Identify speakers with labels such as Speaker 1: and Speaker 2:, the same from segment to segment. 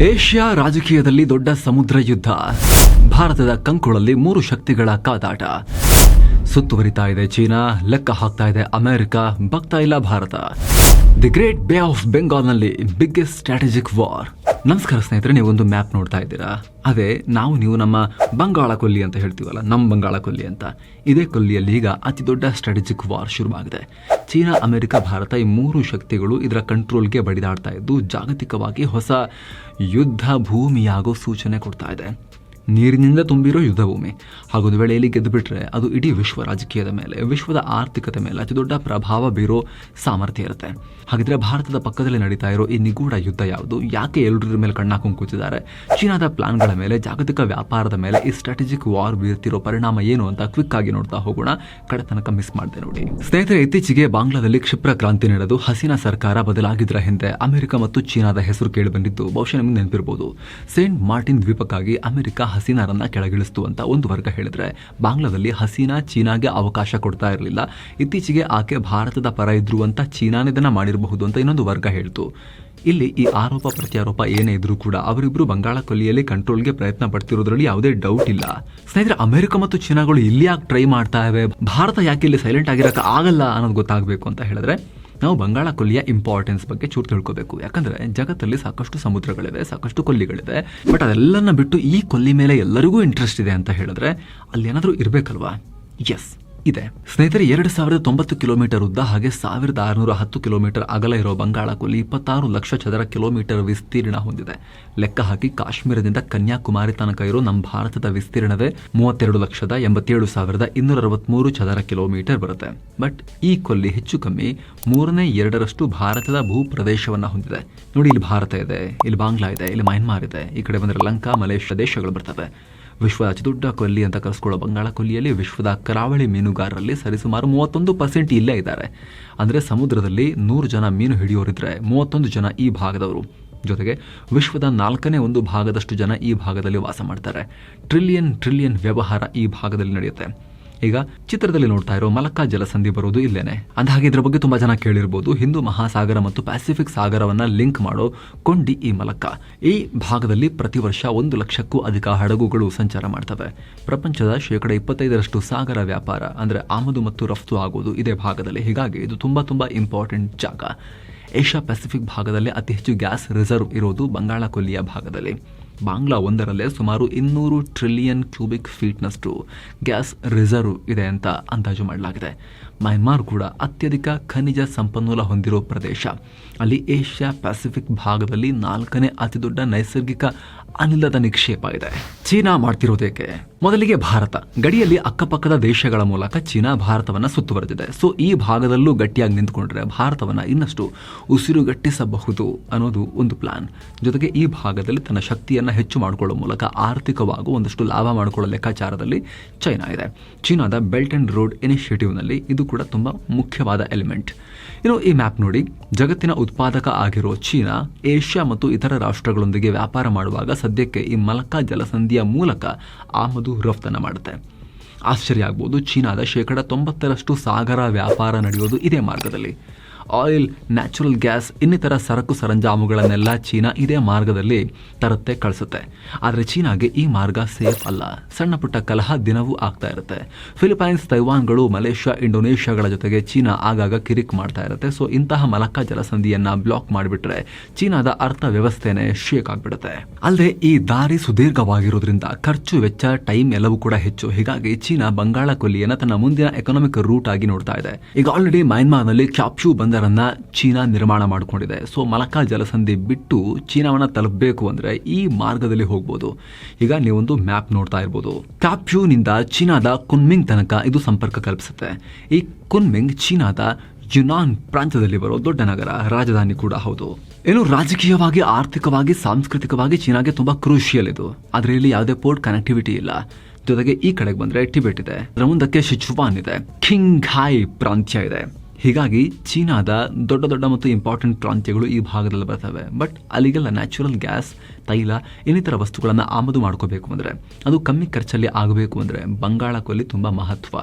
Speaker 1: Asia ರಾಜಕೀಯದಲ್ಲಿ ದೊಡ್ಡ ಸಮುದ್ರ ಯುದ್ಧ. ಭಾರತದ ಕಂಕುಳಲ್ಲಿ ಮೂರು ಶಕ್ತಿಗಳ ಕಾದಾಟ. ಸುತ್ತುವರಿತಾ ಇದೆ ಚೀನಾ, ಲೆಕ್ಕ ಹಾಕ್ತಾ ಇದೆ ಅಮೆರಿಕ ಬಗ್ತಾ ಇಲ್ಲ Bharat. The great bay of ಬೆಂಗಾಲ್ನಲ್ಲಿ biggest strategic war ನಮಸ್ಕಾರ ಸ್ನೇಹಿತರೆ, ನೀವೊಂದು ಮ್ಯಾಪ್ ನೋಡ್ತಾ ಇದ್ದೀರಾ? ಅದೇ, ನಾವು ನೀವು ನಮ್ಮ ಬಂಗಾಳ ಕೊಲ್ಲಿ ಅಂತ ಹೇಳ್ತೀವಲ್ಲ ನಮ್ಮ ಬಂಗಾಳ ಕೊಲ್ಲಿ ಅಂತ. ಇದೇ ಕೊಲ್ಲಿಯಲ್ಲಿ ಈಗ ಅತಿ ದೊಡ್ಡ ಸ್ಟ್ರಾಟಜಿಕ್ ವಾರ್ ಶುರುವಾಗಿದೆ. ಚೀನಾ, ಅಮೆರಿಕ, ಭಾರತ ಈ ಮೂರು ಶಕ್ತಿಗಳು ಇದರ ಕಂಟ್ರೋಲ್ಗೆ ಬಡಿದಾಡ್ತಾ ಇದ್ದು, ಜಾಗತಿಕವಾಗಿ ಹೊಸ ಯುದ್ಧ ಭೂಮಿಯಾಗೋ ಸೂಚನೆ ಕೊಡ್ತಾ ಇದೆ. ನೀರಿನಿಂದ ತುಂಬಿರೋ ಯುದ್ಧ ಭೂಮಿ ಹಾಗೊಂದು ವೇಳೆಯಲ್ಲಿ ಗೆದ್ದು ಬಿಟ್ರೆ ಅದು ಇಡೀ ವಿಶ್ವ ರಾಜಕೀಯದ ಮೇಲೆ, ವಿಶ್ವದ ಆರ್ಥಿಕತೆ ಮೇಲೆ ಅತಿ ದೊಡ್ಡ ಪ್ರಭಾವ ಬೀರೋ ಸಾಮರ್ಥ್ಯ ಇರುತ್ತೆ. ಹಾಗಿದ್ರೆ ಭಾರತದ ಪಕ್ಕದಲ್ಲಿ ನಡೀತಾ ಇರೋ ಈ ನಿಗೂಢ ಯುದ್ಧ ಯಾವುದು? ಯಾಕೆ ಎಲ್ಲರ ಮೇಲೆ ಕಣ್ಣಾಕೊಂಡು ಕೂತಿದ್ದಾರೆ? ಚೀನಾದ ಪ್ಲಾನ್ಗಳ ಮೇಲೆ, ಜಾಗತಿಕ ವ್ಯಾಪಾರದ ಮೇಲೆ ಈ ಸ್ಟ್ರಾಟಜಿಕ್ ವಾರ್ ಬೀರ್ತಿರೋ ಪರಿಣಾಮ ಏನು ಅಂತ ಕ್ವಿಕ್ ಆಗಿ ನೋಡ್ತಾ ಹೋಗೋಣ. ಕಡೆ ತನಕ ಮಿಸ್ ಮಾಡಿದೆ ನೋಡಿ. ಸ್ನೇಹಿತರೆ, ಇತ್ತೀಚೆಗೆ ಬಾಂಗ್ಲಾದಲ್ಲಿ ಕ್ಷಿಪ್ರ ಕ್ರಾಂತಿ ನಡೆದು ಹಸೀನಾ ಸರ್ಕಾರ ಬದಲಾಗಿದ್ರ ಹಿಂದೆ ಅಮೆರಿಕ ಮತ್ತು ಚೀನಾದ ಹೆಸರು ಕೇಳಿ ಬಂದಿದ್ದು ಬಹುಶಃ ನಿಮ್ಗೆ ನೆನಪಿರಬಹುದು ಸೇಂಟ್ ಮಾರ್ಟಿನ್ ದ್ವೀಪಕ್ಕಾಗಿ ಅಮೆರಿಕ ಹಸೀನಾರನ್ನ ಕೆಳಗಿಳಿಸ್ತು ಅಂತ ಒಂದು ವರ್ಗ ಹೇಳಿದ್ರೆ, ಬಾಂಗ್ಲಾದಲ್ಲಿ ಹಸೀನಾ ಚೀನಾಗೆ ಅವಕಾಶ ಕೊಡ್ತಾ ಇರಲಿಲ್ಲ. ಇತ್ತೀಚೆಗೆ ಆಕೆ ಭಾರತದ ಪರ ಇದ್ರು ಅಂತ ಚೀನಾನೇ ಇದನ್ನ ಮಾಡಿರಬಹುದು ಅಂತ ಇನ್ನೊಂದು ವರ್ಗ ಹೇಳ್ತು. ಇಲ್ಲಿ ಈ ಆರೋಪ ಪ್ರತ್ಯಾರೋಪ ಏನೇ ಇದ್ರೂ ಕೂಡ ಅವರಿಬ್ರು ಬಂಗಾಳ ಕೊಲ್ಲಿಯಲ್ಲಿ ಕಂಟ್ರೋಲ್ಗೆ ಪ್ರಯತ್ನ ಪಡ್ತಿರೋದ್ರಲ್ಲಿ ಯಾವುದೇ ಡೌಟ್ ಇಲ್ಲ. ಸ್ನೇಹಿತರೆ, ಅಮೆರಿಕ ಮತ್ತು ಚೀನಾಗಳು ಇಲ್ಲಿ ಯಾಕೆ ಟ್ರೈ ಮಾಡ್ತಾ ಇವೆ? ಭಾರತ ಯಾಕೆ ಇಲ್ಲಿ ಸೈಲೆಂಟ್ ಆಗಿರಕ್ಕೆ ಆಗಲ್ಲ ಅನ್ನೋದು ಗೊತ್ತಾಗಬೇಕು ಅಂತ ಹೇಳಿದ್ರೆ ನಾವು ಬಂಗಾಳ ಕೊಲ್ಲಿಯ ಇಂಪಾರ್ಟೆನ್ಸ್ ಬಗ್ಗೆ ಚೂರು ತಿಳ್ಕೋಬೇಕು. ಯಾಕಂದ್ರೆ ಜಗತ್ತಲ್ಲಿ ಸಾಕಷ್ಟು ಸಮುದ್ರಗಳಿವೆ, ಸಾಕಷ್ಟು ಕೊಲ್ಲಿಗಳಿವೆ ಬಟ್ ಅದೆಲ್ಲನ ಬಿಟ್ಟು ಈ ಕೊಲ್ಲಿ ಮೇಲೆ ಎಲ್ಲರಿಗೂ ಇಂಟ್ರೆಸ್ಟ್ ಇದೆ ಅಂತ ಹೇಳಿದ್ರೆ ಅಲ್ಲಿ ಏನಾದರೂ ಇರಬೇಕಲ್ವಾ? ಎಸ್ ಇದೆ. ಸ್ನೇಹಿತರೆ, ಎರಡು ಸಾವಿರದ ತೊಂಬತ್ತು ಕಿಲೋಮೀಟರ್ ಉದ್ದ ಹಾಗೆ ಸಾವಿರದ ಆರುನೂರ ಹತ್ತು ಕಿಲೋಮೀಟರ್ ಅಗಲ ಇರೋ ಬಂಗಾಳ ಕೊಲ್ಲಿ ಇಪ್ಪತ್ತಾರು ಲಕ್ಷ ಚದರ ಕಿಲೋಮೀಟರ್ ವಿಸ್ತೀರ್ಣ ಹೊಂದಿದೆ. ಲೆಕ್ಕ ಹಾಕಿ ಕಾಶ್ಮೀರದಿಂದ ಕನ್ಯಾಕುಮಾರಿ ತನಕ ಇರೋ ನಮ್ಮ ಭಾರತದ ವಿಸ್ತೀರ್ಣವೇ ಮೂವತ್ತೆರಡು ಲಕ್ಷದ ಎಂಬತ್ತೇಳು ಸಾವಿರದ ಇನ್ನೂರ ಅರವತ್ಮೂರು ಚದರ ಕಿಲೋಮೀಟರ್ ಬರುತ್ತೆ. ಬಟ್ ಈ ಕೊಲ್ಲಿ ಹೆಚ್ಚು ಕಮ್ಮಿ ಮೂರನೇ ಎರಡರಷ್ಟು ಭಾರತದ ಭೂ ಪ್ರದೇಶವನ್ನ ಹೊಂದಿದೆ. ನೋಡಿ, ಇಲ್ಲಿ ಭಾರತ ಇದೆ, ಇಲ್ಲಿ ಬಾಂಗ್ಲಾ ಇದೆ, ಇಲ್ಲಿ ಮಯನ್ಮಾರ್ ಇದೆ, ಈ ಕಡೆ ಬಂದರೆ ಲಂಕಾ, ಮಲೇಷ್ಯಾ ದೇಶಗಳು ಬರ್ತವೆ. ವಿಶ್ವದ ಅತಿದೊಡ್ಡ ಕೊಲ್ಲಿ ಅಂತ ಕರೆಸ್ಕೊಳ್ಳೋ ಬಂಗಾಳ ಕೊಲ್ಲಿಯಲ್ಲಿ ವಿಶ್ವದ ಕರಾವಳಿ ಮೀನುಗಾರರಲ್ಲಿ ಸರಿಸುಮಾರು ಮೂವತ್ತೊಂದು ಪರ್ಸೆಂಟ್ ಇಲ್ಲೇ ಇದ್ದಾರೆ. ಅಂದರೆ ಸಮುದ್ರದಲ್ಲಿ ನೂರು ಜನ ಮೀನು ಹಿಡಿಯೋರಿದ್ರೆ ಮೂವತ್ತೊಂದು ಜನ ಈ ಭಾಗದವರು. ಜೊತೆಗೆ ವಿಶ್ವದ ನಾಲ್ಕನೇ ಒಂದು ಭಾಗದಷ್ಟು ಜನ ಈ ಭಾಗದಲ್ಲಿ ವಾಸ ಮಾಡ್ತಾರೆ. ಟ್ರಿಲಿಯನ್ ಟ್ರಿಲಿಯನ್ ವ್ಯವಹಾರ ಈ ಭಾಗದಲ್ಲಿ ನಡೆಯುತ್ತೆ. ಈಗ ಚಿತ್ರದಲ್ಲಿ ನೋಡ್ತಾ ಇರೋ ಮಲಕ್ಕಾ ಜಲಸಂಧಿ ಬರೋದು ಇಲ್ಲೇನೆ. ಅಂದಹಾಗೆ ಇದ್ರ ಬಗ್ಗೆ ತುಂಬಾ ಜನ ಕೇಳಿರ್ಬೋದು. ಹಿಂದೂ ಮಹಾಸಾಗರ ಮತ್ತು ಪ್ಯಾಸಿಫಿಕ್ ಸಾಗರವನ್ನ ಲಿಂಕ್ ಮಾಡೋ ಕೊಂಡಿ ಈ ಮಲಕ್ಕಾ. ಈ ಭಾಗದಲ್ಲಿ ಪ್ರತಿ ವರ್ಷ ಒಂದು ಲಕ್ಷಕ್ಕೂ ಅಧಿಕ ಹಡಗುಗಳು ಸಂಚಾರ ಮಾಡ್ತವೆ. ಪ್ರಪಂಚದ ಶೇಕಡ ಇಪ್ಪತ್ತೈದರಷ್ಟು ಸಾಗರ ವ್ಯಾಪಾರ, ಅಂದ್ರೆ ಆಮದು ಮತ್ತು ರಫ್ತು ಆಗೋದು ಇದೇ ಭಾಗದಲ್ಲಿ. ಹೀಗಾಗಿ ಇದು ತುಂಬಾ ತುಂಬಾ ಇಂಪಾರ್ಟೆಂಟ್ ಜಾಗ. ಏಷ್ಯಾ ಪೆಸಿಫಿಕ್ ಭಾಗದಲ್ಲಿ ಅತಿ ಹೆಚ್ಚು ಗ್ಯಾಸ್ ರಿಸರ್ವ್ ಇರೋದು ಬಂಗಾಳ ಕೊಲ್ಲಿಯ ಭಾಗದಲ್ಲಿ. ಬಾಂಗ್ಲಾ ಒಂದರಲ್ಲೇ ಸುಮಾರು ಇನ್ನೂರು ಟ್ರಿಲಿಯನ್ ಕ್ಯೂಬಿಕ್ ಫೀಟ್ನಷ್ಟು ಗ್ಯಾಸ್ ರಿಸರ್ವ್ ಇದೆ ಅಂತ ಅಂದಾಜು ಮಾಡಲಾಗಿದೆ. ಮ್ಯಾನ್ಮಾರ್ ಕೂಡ ಅತ್ಯಧಿಕ ಖನಿಜ ಸಂಪನ್ಮೂಲ ಹೊಂದಿರೋ ಪ್ರದೇಶ. ಅಲ್ಲಿ ಏಷ್ಯಾ ಪೆಸಿಫಿಕ್ ಭಾಗದಲ್ಲಿ ನಾಲ್ಕನೇ ಅತಿದೊಡ್ಡ ನೈಸರ್ಗಿಕ ಅನಿಲದ ನಿಕ್ಷೇಪ ಇದೆ. ಚೀನಾ ಮಾಡ್ತಿರೋದೇಕೆ? ಮೊದಲಿಗೆ ಭಾರತ. ಗಡಿಯಲ್ಲಿ ಅಕ್ಕಪಕ್ಕದ ದೇಶಗಳ ಮೂಲಕ ಚೀನಾ ಭಾರತವನ್ನು ಸುತ್ತುವರೆದಿದೆ. ಸೊ ಈ ಭಾಗದಲ್ಲೂ ಗಟ್ಟಿಯಾಗಿ ನಿಂತ್ಕೊಂಡ್ರೆ ಭಾರತವನ್ನು ಇನ್ನಷ್ಟು ಉಸಿರುಗಟ್ಟಿಸಬಹುದು ಅನ್ನೋದು ಒಂದು ಪ್ಲಾನ್ ಜೊತೆಗೆ ಈ ಭಾಗದಲ್ಲಿ ತನ್ನ ಶಕ್ತಿಯನ್ನ ಹೆಚ್ಚು ಮಾಡಿಕೊಳ್ಳುವ ಮೂಲಕ ಆರ್ಥಿಕವಾಗೂ ಒಂದಷ್ಟು ಲಾಭ ಮಾಡಿಕೊಳ್ಳೋ ಲೆಕ್ಕಾಚಾರದಲ್ಲಿ ಚೈನಾ ಇದೆ. ಚೀನಾದ ಬೆಲ್ಟ್ ಅಂಡ್ ರೋಡ್ ಇನಿಷಿಯೇಟಿವ್ನಲ್ಲಿ ಇದು ಕೂಡ ತುಂಬ ಮುಖ್ಯವಾದ ಎಲಿಮೆಂಟ್ ಇನ್ನು ಈ ಮ್ಯಾಪ್ ನೋಡಿ, ಜಗತ್ತಿನ ಉತ್ಪಾದಕ ಆಗಿರೋ ಚೀನಾ, ಏಷ್ಯಾ ಮತ್ತು ಇತರ ರಾಷ್ಟ್ರಗಳೊಂದಿಗೆ ವ್ಯಾಪಾರ ಮಾಡುವಾಗ ಸದ್ಯಕ್ಕೆ ಈ ಮಲಕಾ ಜಲಸಂಧಿಯ ಮೂಲಕ ಆಮದು ರಫ್ತನ್ನು ಮಾಡುತ್ತೆ. ಆಶ್ಚರ್ಯ ಆಗ್ಬೋದು, ಚೀನಾದ ಶೇಕಡ ತೊಂಬತ್ತರಷ್ಟು ಸಾಗರ ವ್ಯಾಪಾರ ನಡೆಯೋದು ಇದೇ ಮಾರ್ಗದಲ್ಲಿ. ಆಯಿಲ್, ನ್ಯಾಚುರಲ್ ಗ್ಯಾಸ್, ಇನ್ನಿತರ ಸರಕು ಸರಂಜಾಮುಗಳನ್ನೆಲ್ಲ ಚೀನಾ ಇದೇ ಮಾರ್ಗದಲ್ಲಿ ತರುತ್ತೆ, ಕಳಿಸುತ್ತೆ. ಆದರೆ ಚೀನಾಗೆ ಈ ಮಾರ್ಗ ಸೇಫ್ ಅಲ್ಲ. ಸಣ್ಣ ಪುಟ್ಟ ಕಲಹ ದಿನವೂ ಆಗ್ತಾ ಇರುತ್ತೆ. ಫಿಲಿಪೈನ್ಸ್, ತೈವಾನ್ಗಳು, ಮಲೇಷ್ಯಾ, ಇಂಡೋನೇಷ್ಯಾಗಳ ಜೊತೆಗೆ ಚೀನಾ ಆಗಾಗ ಕಿರಿಕ್ ಮಾಡ್ತಾ ಇರುತ್ತೆ. ಸೊ ಇಂತಹ ಮಲಕ್ಕಾ ಜಲಸಂಧಿಯನ್ನ ಬ್ಲಾಕ್ ಮಾಡಿಬಿಟ್ರೆ ಚೀನಾದ ಅರ್ಥ ವ್ಯವಸ್ಥೆನೇ ಶೇಕ್ ಆಗಿಬಿಡುತ್ತೆ. ಅಲ್ಲದೆ ಈ ದಾರಿ ಸುದೀರ್ಘವಾಗಿರೋದ್ರಿಂದ ಖರ್ಚು, ವೆಚ್ಚ, ಟೈಮ್ ಎಲ್ಲವೂ ಕೂಡ ಹೆಚ್ಚು. ಹೀಗಾಗಿ ಚೀನಾ ಬಂಗಾಳ ಕೊಲ್ಲಿಯನ್ನು ತನ್ನ ಮುಂದಿನ ಎಕನಾಮಿಕ್ ರೂಟ್ ಆಗಿ ನೋಡ್ತಾ ಇದೆ. ಈಗ ಆಲ್ರೆಡಿ ಮಯನ್ಮಾರ್ನಲ್ಲಿ ಕ್ಯಾಪ್ಶು ಬಂದರನ್ನ ಚೀನಾ ನಿರ್ಮಾಣ ಮಾಡಿಕೊಂಡಿದೆ. ಸೊ ಮಲಕಾ ಜಲಸಂಧಿ ಬಿಟ್ಟು ಚೀನಾವನ್ನು ತಲುಪಬೇಕು ಅಂದರೆ ಈ ಮಾರ್ಗದಲ್ಲಿ ಹೋಗ್ಬೋದು. ಈಗ ನೀವೊಂದು ಮ್ಯಾಪ್ ನೋಡ್ತಾ ಇರ್ಬೋದು. ಕ್ಯಾಪ್ಶೂನಿಂದ ಚೀನಾದ ಕುನ್ಮಿಂಗ್ ತನಕ ಇದು ಸಂಪರ್ಕ ಕಲ್ಪಿಸುತ್ತೆ. ಈ ಕುನ್ಮಿಂಗ್ ಚೀನಾದ ಯುನಾನ್ ಪ್ರಾಂತ್ಯದಲ್ಲಿ ಬರೋ ದೊಡ್ಡ ನಗರ, ರಾಜಧಾನಿ ಕೂಡ ಹೌದು. ಏನು ರಾಜಕೀಯವಾಗಿ, ಆರ್ಥಿಕವಾಗಿ, ಸಾಂಸ್ಕೃತಿಕವಾಗಿ ಚೀನಾಗೆ ತುಂಬಾ ಕ್ರೂಷಿಯಲ್ ಇದು. ಆದರೆ ಇಲ್ಲಿ ಯಾವುದೇ ಪೋರ್ಟ್ ಕನೆಕ್ಟಿವಿಟಿ ಇಲ್ಲ. ಜೊತೆಗೆ ಈ ಕಡೆಗೆ ಬಂದ್ರೆ ಟಿಬೆಟ್ ಇದೆ. ಮುಂದಕ್ಕೆ ಶಿಚುವಾನ್ ಇದೆ. ಕಿಂಗ್ ಹಾಯ್ ಪ್ರಾಂತ್ಯ ಇದೆ. ಹೀಗಾಗಿ ಚೀನಾದ ದೊಡ್ಡ ದೊಡ್ಡ ಮತ್ತು ಇಂಪಾರ್ಟೆಂಟ್ ಪ್ರಾಂತ್ಯಗಳು ಈ ಭಾಗದಲ್ಲಿ ಬರ್ತವೆ. ಬಟ್ ಅಲ್ಲಿಗೆಲ್ಲ ನ್ಯಾಚುರಲ್ ಗ್ಯಾಸ್ ತೈಲ, ಇನ್ನಿತರ ವಸ್ತುಗಳನ್ನು ಆಮದು ಮಾಡ್ಕೋಬೇಕು ಅಂದರೆ, ಅದು ಕಮ್ಮಿ ಖರ್ಚಲ್ಲಿ ಆಗಬೇಕು ಅಂದರೆ ಬಂಗಾಳ ಕೊಲ್ಲಿ ತುಂಬ ಮಹತ್ವ.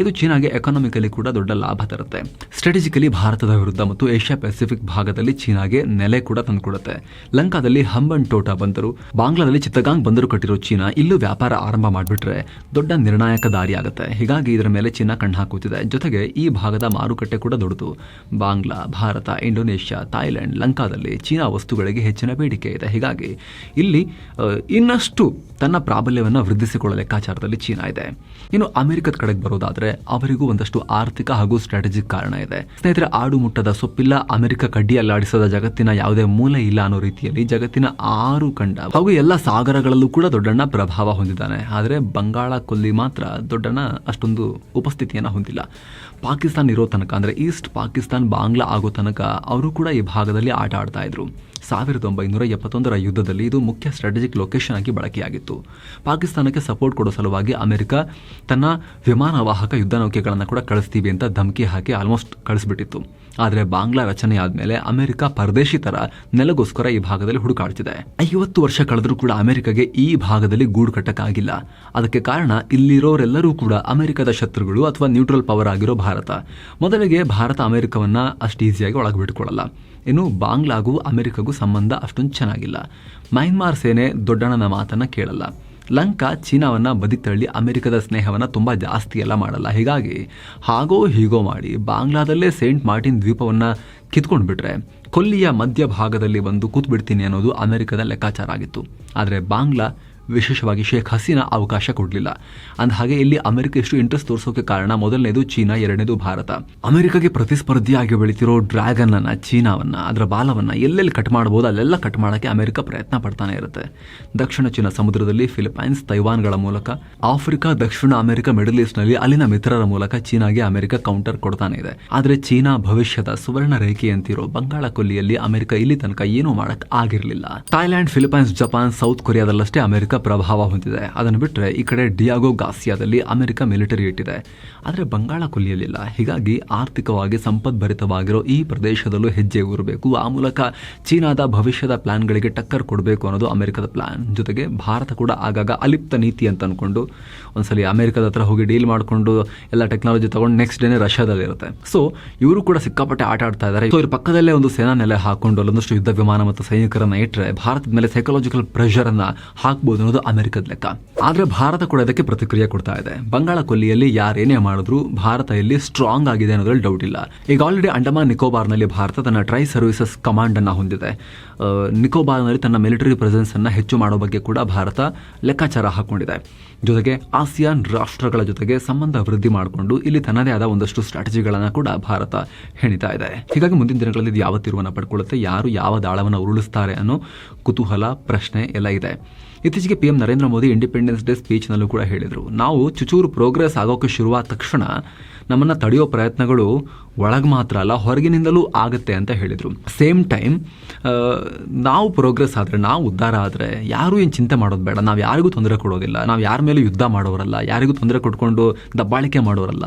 Speaker 1: ಇದು ಚೀನಾಗೆ ಎಕನಾಮಿಕಲಿ ಕೂಡ ದೊಡ್ಡ ಲಾಭ ತರುತ್ತೆ. ಸ್ಟ್ರಾಟಜಿಕಲಿ ಭಾರತದ ವಿರುದ್ಧ ಮತ್ತು ಏಷ್ಯಾ ಪೆಸಿಫಿಕ್ ಭಾಗದಲ್ಲಿ ಚೀನಾಗೆ ನೆಲೆ ಕೂಡ ತಂದುಕೊಡುತ್ತೆ. ಲಂಕಾದಲ್ಲಿ ಹಂಬನ್ ಟೋಟಾ ಬಂದರು, ಬಾಂಗ್ಲಾದಲ್ಲಿ ಚಿತ್ತಗಾಂಗ್ ಬಂದರು ಕಟ್ಟಿರೋ ಚೀನಾ ಇಲ್ಲೂ ವ್ಯಾಪಾರ ಆರಂಭ ಮಾಡಿಬಿಟ್ರೆ ದೊಡ್ಡ ನಿರ್ಣಾಯಕ ದಾರಿ ಆಗುತ್ತೆ. ಹೀಗಾಗಿ ಇದರ ಮೇಲೆ ಚೀನಾ ಕಣ್ಣು ಹಾಕುತ್ತಿದೆ. ಜೊತೆಗೆ ಈ ಭಾಗದ ಮಾರುಕಟ್ಟೆ ಕೂಡ ದೊಡ್ಡದು ಬಾಂಗ್ಲಾ, ಭಾರತ, ಇಂಡೋನೇಷ್ಯಾ, ಥಾಯ್ಲೆಂಡ್, ಲಂಕಾದಲ್ಲಿ ಚೀನಾ ವಸ್ತುಗಳಿಗೆ ಹೆಚ್ಚಿನ ಬೇಡಿಕೆ ಇದೆ. ಹೀಗಾಗಿ ಇಲ್ಲಿ ಇನ್ನಷ್ಟು ತನ್ನ ಪ್ರಾಬಲ್ಯವನ್ನು ವೃದ್ಧಿಸಿಕೊಳ್ಳೋ ಲೆಕ್ಕಾಚಾರದಲ್ಲಿ ಚೀನಾ ಇದೆ. ಇನ್ನು ಅಮೆರಿಕದ ಕಡೆಗೆ ಬರೋದಾದರೆ ಅವರಿಗೂ ಒಂದಷ್ಟು ಆರ್ಥಿಕ ಹಾಗೂ ಸ್ಟ್ರಾಟಜಿಕ್ ಕಾರಣ ಇದೆ. ಸ್ನೇಹಿತರೆ, ಆಡು ಮುಟ್ಟದ ಸೊಪ್ಪಿಲ್ಲ ಅಮೆರಿಕ ಕಡ್ಡಿಯಲ್ಲಾಡಿಸದ ಜಗತ್ತಿನ ಯಾವುದೇ ಮೂಲೆ ಇಲ್ಲ ಅನ್ನೋ ರೀತಿಯಲ್ಲಿ ಜಗತ್ತಿನ ಆರು ಖಂಡ ಹಾಗೂ ಎಲ್ಲ ಸಾಗರಗಳಲ್ಲೂ ಕೂಡ ದೊಡ್ಡಣ್ಣ ಪ್ರಭಾವ ಹೊಂದಿದ್ದಾನೆ. ಆದರೆ ಬಂಗಾಳ ಕೊಲ್ಲಿ ಮಾತ್ರ ದೊಡ್ಡಣ್ಣ ಅಷ್ಟೊಂದು ಉಪಸ್ಥಿತಿಯನ್ನು ಹೊಂದಿಲ್ಲ. ಪಾಕಿಸ್ತಾನ ಇರೋ ತನಕ ಅಂದರೆ ಈಸ್ಟ್ ಪಾಕಿಸ್ತಾನ್ ಬಾಂಗ್ಲಾ ಆಗೋ ತನಕ ಅವರು ಕೂಡ ಈ ಭಾಗದಲ್ಲಿ ಆಟ ಆಡ್ತಾ ಇದ್ರು. ಸಾವಿರದ ಒಂಬೈನೂರ ಎಪ್ಪತ್ತೊಂದರ ಯುದ್ಧದಲ್ಲಿ ಇದು ಮುಖ್ಯ ಸ್ಟ್ರಾಟಜಿಕ್ ಲೊಕೇಶನ್ ಆಗಿ ಬಳಕೆಯಾಗಿತ್ತು. ಪಾಕಿಸ್ತಾನಕ್ಕೆ ಸಪೋರ್ಟ್ ಕೊಡೋ ಸಲುವಾಗಿ ಅಮೆರಿಕ ತನ್ನ ವಿಮಾನವಾಹಕ ಯುದ್ಧ ನೌಕೆಗಳನ್ನು ಕೂಡ ಕಳಿಸ್ತೀವಿ ಅಂತ ಧಮಕಿ ಹಾಕಿ ಆಲ್ಮೋಸ್ಟ್ ಕಳಿಸ್ಬಿಟ್ಟಿತ್ತು. ಆದರೆ ಬಾಂಗ್ಲಾ ರಚನೆ ಆದಮೇಲೆ ಅಮೆರಿಕ ಪರದೇಶಿ ತರ ನೆಲಗೋಸ್ಕರ ಈ ಭಾಗದಲ್ಲಿ ಹುಡುಕಾಡ್ತಿದೆ. ಐವತ್ತು ವರ್ಷ ಕಳೆದರೂ ಕೂಡ ಅಮೆರಿಕಗೆ ಈ ಭಾಗದಲ್ಲಿ ಗೂಡು ಕಟ್ಟಕ್ಕಾಗಿಲ್ಲ. ಅದಕ್ಕೆ ಕಾರಣ ಇಲ್ಲಿರೋರೆಲ್ಲರೂ ಕೂಡ ಅಮೆರಿಕದ ಶತ್ರುಗಳು ಅಥವಾ ನ್ಯೂಟ್ರಲ್ ಪವರ್ ಆಗಿರೋ ಭಾರತ. ಮೊದಲಿಗೆ ಭಾರತ ಅಮೆರಿಕವನ್ನ ಅಷ್ಟು ಈಸಿಯಾಗಿ ಒಳಗೆ ಬಿಟ್ಕೊಳ್ಳಲ್ಲ ಇನ್ನು ಬಾಂಗ್ಲಾಗೂ ಅಮೆರಿಕಗೂ ಸಂಬಂಧ ಅಷ್ಟೊಂದು ಚೆನ್ನಾಗಿಲ್ಲ. ಮೈನ್ಮಾರ್ ಸೇನೆ ದೊಡ್ಡಣ್ಣನ ಮಾತನ್ನು ಕೇಳಲ್ಲ. ಲಂಕಾ ಚೀನಾವನ್ನು ಬದಿ ತಳ್ಳಿ ಅಮೆರಿಕದ ಸ್ನೇಹವನ್ನು ತುಂಬ ಜಾಸ್ತಿ ಎಲ್ಲ ಮಾಡಲ್ಲ. ಹೀಗಾಗಿ ಹಾಗೋ ಹೀಗೋ ಮಾಡಿ ಬಾಂಗ್ಲಾದಲ್ಲೇ ಸೇಂಟ್ ಮಾರ್ಟಿನ್ ದ್ವೀಪವನ್ನು ಕಿತ್ಕೊಂಡು ಬಿಟ್ರೆ ಕೊಲ್ಲಿಯ ಮಧ್ಯಭಾಗದಲ್ಲಿ ಬಂದು ಕೂತ್ಬಿಡ್ತೀನಿ ಅನ್ನೋದು ಅಮೆರಿಕದ ಲೆಕ್ಕಾಚಾರ ಆಗಿತ್ತು. ಆದರೆ ಬಾಂಗ್ಲಾ ವಿಶೇಷವಾಗಿ ಶೇಖ್ ಹಸೀನಾ ಅವಕಾಶ ಕೊಡಲಿಲ್ಲ. ಅಂದ ಹಾಗೆ ಇಲ್ಲಿ ಅಮೆರಿಕ ಎಷ್ಟು ಇಂಟ್ರೆಸ್ಟ್ ತೋರಿಸೋಕೆ ಕಾರಣ ಮೊದಲನೇದು ಚೀನಾ, ಎರಡನೇದು ಭಾರತ. ಅಮೆರಿಕಗೆ ಪ್ರತಿಸ್ಪರ್ಧಿಯಾಗಿ ಬೆಳೀತಿರೋ ಡ್ರ್ಯಾಗನ್ ಅನ್ನ ಚೀನಾವನ್ನ, ಅದರ ಬಾಲವನ್ನ ಎಲ್ಲೆಲ್ಲಿ ಕಟ್ ಮಾಡಬಹುದು ಅಲ್ಲೆಲ್ಲ ಕಟ್ ಮಾಡೋಕೆ ಅಮೆರಿಕ ಪ್ರಯತ್ನ ಪಡ್ತಾನೆ ಇರುತ್ತೆ. ದಕ್ಷಿಣ ಚೀನಾ ಸಮುದ್ರದಲ್ಲಿ ಫಿಲಿಪೈನ್ಸ್, ತೈವಾನ್ಗಳ ಮೂಲಕ, ಆಫ್ರಿಕಾ, ದಕ್ಷಿಣ ಅಮೆರಿಕ, ಮಿಡಲ್ ಈಸ್ಟ್ನಲ್ಲಿ ಅಲ್ಲಿನ ಮಿತ್ರರ ಮೂಲಕ ಚೀನಾಗೆ ಅಮೆರಿಕ ಕೌಂಟರ್ ಕೊಡ್ತಾನೆ ಇದೆ. ಆದರೆ ಚೀನಾ ಭವಿಷ್ಯದ ಸುವರ್ಣ ರೇಖೆಯಂತಿರೋ ಬಂಗಾಳ ಕೊಲ್ಲಿಯಲ್ಲಿ ಅಮೆರಿಕ ಇಲ್ಲಿ ತನಕ ಏನೂ ಮಾಡಕ್ ಆಗಿರಲಿಲ್ಲ. ಥಾಯ್ಲ್ಯಾಂಡ್ ಫಿಲಿಪೈನ್ಸ್, ಜಪಾನ್, ಸೌತ್ ಕೊರಿಯಾದಲ್ಲಷ್ಟೇ ಅಮೆರಿಕ ಪ್ರಭಾವ ಹೊಂದಿದೆ. ಅದನ್ನು ಬಿಟ್ಟರೆ ಈ ಕಡೆ ಡಿಯಾಗೋ ಗಾಸಿಯಾದಲ್ಲಿ ಅಮೆರಿಕ ಮಿಲಿಟರಿ ಇಟ್ಟಿದೆ. ಆದರೆ ಬಂಗಾಳ ಕೊಲ್ಲಿಯಲ್ಲಿಲ್ಲ. ಹೀಗಾಗಿ ಆರ್ಥಿಕವಾಗಿ ಸಂಪದ್ಭರಿತವಾಗಿರೋ ಈ ಪ್ರದೇಶದಲ್ಲೂ ಹೆಜ್ಜೆ ಊರಬೇಕು. ಆ ಮೂಲಕ ಚೀನಾದ ಭವಿಷ್ಯದ ಪ್ಲಾನ್ಗಳಿಗೆ ಟಕ್ಕರ್ ಕೊಡಬೇಕು ಅನ್ನೋದು ಅಮೆರಿಕದ ಪ್ಲಾನ್. ಜೊತೆಗೆ ಭಾರತ ಕೂಡ ಆಗಾಗ ಅಲಿಪ್ತ ನೀತಿ ಅಂತ ಅಂದ್ಕೊಂಡು ಒಂದ್ಸಲಿ ಅಮೆರಿಕದ ಹತ್ರ ಹೋಗಿ ಡೀಲ್ ಮಾಡಿಕೊಂಡು ಎಲ್ಲ ಟೆಕ್ನಾಲಜಿ ತಗೊಂಡು ನೆಕ್ಸ್ಟ್ ಡೇನೇ ರಷ್ಯಾದಲ್ಲಿ ಇರುತ್ತೆ ಸೊ, ಇವರು ಕೂಡ ಸಿಕ್ಕಾಪಟ್ಟೆ ಆಟ ಆಡ್ತಾ ಇದ್ದಾರೆ ಸೊ, ಇವ್ರ ಪಕ್ಕದಲ್ಲೇ ಒಂದು ಸೇನಾ ನೆಲೆ ಹಾಕೊಂಡು ಅಲ್ಲೊಂದಷ್ಟು ಯುದ್ಧ ವಿಮಾನ ಮತ್ತು ಸೈನಿಕರನ್ನ ಇಟ್ಟರೆ ಭಾರತದ ಮೇಲೆ ಸೈಕಲಾಜಿಕಲ್ ಪ್ರೆಷರ್ ಅನ್ನ ಹಾಕ್ಬೋದು ಅನ್ನೋದು ಅಮೆರಿಕದ ಲೆಕ್ಕ. ಆದ್ರೆ ಭಾರತ ಕೂಡ ಇದಕ್ಕೆ ಪ್ರತಿಕ್ರಿಯೆ ಕೊಡ್ತಾ ಇದೆ. ಬಂಗಾಳ ಕೊಲ್ಲಿಯಲ್ಲಿ ಯಾರೇನೇ ಮಾಡಿದ್ರು ಭಾರತ ಇಲ್ಲಿ ಸ್ಟ್ರಾಂಗ್ ಆಗಿದೆ ಅನ್ನೋದ್ರಲ್ಲಿ ಡೌಟ್ ಇಲ್ಲ. ಈಗ ಆಲ್ರೆಡಿ ಅಂಡಮಾನ್ ನಿಕೋಬಾರ್ನಲ್ಲಿ ಭಾರತ ತನ್ನ ಟ್ರೈ ಸರ್ವಿಸಸ್ ಕಮಾಂಡ್ ಅನ್ನ ಹೊಂದಿದೆ. ನಿಕೋಬಾರ್ನಲ್ಲಿ ತನ್ನ ಮಿಲಿಟರಿ ಪ್ರೆಸೆನ್ಸ್ ಅನ್ನ ಹೆಚ್ಚು ಮಾಡೋ ಬಗ್ಗೆ ಕೂಡ ಭಾರತ ಲೆಕ್ಕಾಚಾರ ಹಾಕೊಂಡಿದೆ. ಜೊತೆಗೆ ಆಸಿಯಾನ್ ರಾಷ್ಟ್ರಗಳ ಜೊತೆಗೆ ಸಂಬಂಧ ವೃದ್ಧಿ ಮಾಡಿಕೊಂಡು ಇಲ್ಲಿ ತನ್ನದೇ ಆದ ಒಂದಷ್ಟು ಸ್ಟ್ರಾಟಜಿಗಳನ್ನ ಕೂಡ ಭಾರತ ಹೆಣಿತಾ ಇದೆ. ಹೀಗಾಗಿ ಮುಂದಿನ ದಿನಗಳಲ್ಲಿ ಇದು ಯಾವ ತಿರುವನ್ನ ಪಡ್ಕೊಳ್ಳುತ್ತೆ, ಯಾರು ಯಾವ ದಾಳವನ್ನು ಉರುಳಿಸ್ತಾರೆ ಅನ್ನೋ ಕುತೂಹಲ, ಪ್ರಶ್ನೆ ಎಲ್ಲ ಇದೆ. ಇತ್ತೀಚೆಗೆ P M Narendra Modi independence day ಸ್ಪೀಚ್ನಲ್ಲೂ ಕೂಡ ಹೇಳಿದರು. ನಾವು ಚುಚೂರು ಪ್ರೋಗ್ರೆಸ್ ಆಗೋಕೆ ಶುರುವಾದ ತಕ್ಷಣ ನಮ್ಮನ್ನು ತಡೆಯೋ ಪ್ರಯತ್ನಗಳು ಒಳಗೆ ಮಾತ್ರ ಅಲ್ಲ, ಹೊರಗಿನಿಂದಲೂ ಆಗುತ್ತೆ ಅಂತ ಹೇಳಿದರು. ಸೇಮ್ ಟೈಮ್ ನಾವು ಪ್ರೋಗ್ರೆಸ್ ಆದರೆ, ನಾವು ಉದ್ಧಾರ ಆದರೆ ಯಾರೂ ಏನು ಚಿಂತೆ ಮಾಡೋದು ಬೇಡ. ನಾವು ಯಾರಿಗೂ ತೊಂದರೆ ಕೊಡೋದಿಲ್ಲ. ನಾವು ಯಾರ ಮೇಲೂ ಯುದ್ಧ ಮಾಡೋರಲ್ಲ, ಯಾರಿಗೂ ತೊಂದರೆ ಕೊಟ್ಕೊಂಡು ದಬ್ಬಾಳಿಕೆ ಮಾಡೋರಲ್ಲ.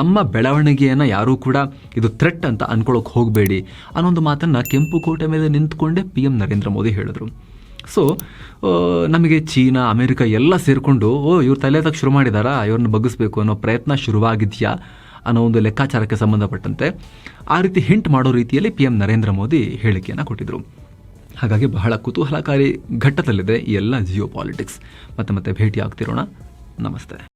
Speaker 1: ನಮ್ಮ ಬೆಳವಣಿಗೆಯನ್ನು ಯಾರೂ ಕೂಡ ಇದು ಥ್ರೆಟ್ ಅಂತ ಅಂದ್ಕೊಳ್ಳೋಕೆ ಹೋಗಬೇಡಿ ಅನ್ನೊಂದು ಮಾತನ್ನು ಕೆಂಪು ಕೋಟೆ ಮೇಲೆ ನಿಂತ್ಕೊಂಡೇ ಪಿ ಎಂ ನರೇಂದ್ರ ಮೋದಿ ಹೇಳಿದ್ರು. ಸೊ ನಮಗೆ ಚೀನಾ, ಅಮೆರಿಕ ಎಲ್ಲ ಸೇರಿಕೊಂಡು, ಓ, ಇವ್ರು ತಲೆ ತಲೆದಾಗ ಶುರು ಮಾಡಿದಾರಾ? ಇವ್ರನ್ನ ಬಗ್ಗಿಸ್ಬೇಕು ಅನ್ನೋ ಪ್ರಯತ್ನ ಶುರುವಾಗಿದೆಯಾ? ಅನ್ನೋ ಒಂದು ಲೆಕ್ಕಾಚಾರಕ್ಕೆ ಸಂಬಂಧಪಟ್ಟಂತೆ ಆ ರೀತಿ ಹಿಂಟ್ ಮಾಡೋ ರೀತಿಯಲ್ಲಿ ಪಿ ಎಂ ನರೇಂದ್ರ ಮೋದಿ ಹೇಳಿಕೆಯನ್ನು ಕೊಟ್ಟಿದ್ದರು ಹಾಗಾಗಿ ಬಹಳ ಕುತೂಹಲಕಾರಿ ಘಟ್ಟದಲ್ಲಿದೆ ಈ ಎಲ್ಲ ಜಿಯೋ ಪಾಲಿಟಿಕ್ಸ್ ಮತ್ತೆ ಮತ್ತೆ ಭೇಟಿ ಆಗ್ತಿರೋಣ ನಮಸ್ತೆ.